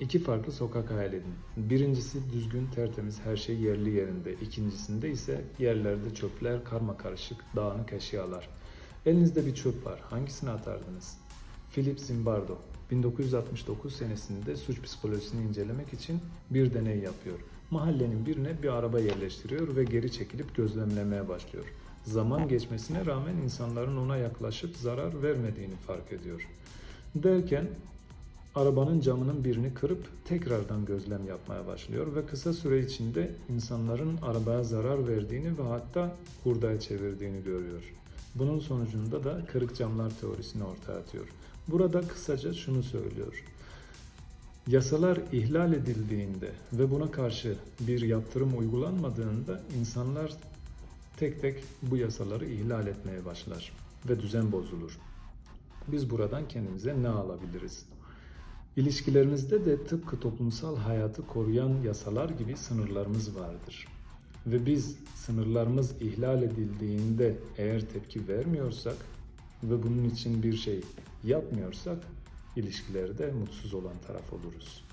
İki farklı sokak hayal edin. Birincisi düzgün, tertemiz, her şey yerli yerinde. İkincisinde ise yerlerde çöpler, karma karışık, dağınık eşyalar. Elinizde bir çöp var. Hangisini atardınız? Philip Zimbardo 1969 senesinde suç psikolojisini incelemek için bir deney yapıyor. Mahallenin birine bir araba yerleştiriyor ve geri çekilip gözlemlemeye başlıyor. Zaman geçmesine rağmen insanların ona yaklaşıp zarar vermediğini fark ediyor. Derken arabanın camının birini kırıp tekrardan gözlem yapmaya başlıyor ve kısa süre içinde insanların arabaya zarar verdiğini ve hatta hurdaya çevirdiğini görüyor. Bunun sonucunda da kırık camlar teorisini ortaya atıyor. Burada kısaca şunu söylüyor. Yasalar ihlal edildiğinde ve buna karşı bir yaptırım uygulanmadığında insanlar tek tek bu yasaları ihlal etmeye başlar ve düzen bozulur. Biz buradan kendimize ne alabiliriz? İlişkilerimizde de tıpkı toplumsal hayatı koruyan yasalar gibi sınırlarımız vardır. Ve biz sınırlarımız ihlal edildiğinde eğer tepki vermiyorsak ve bunun için bir şey yapmıyorsak ilişkilerde mutsuz olan taraf oluruz.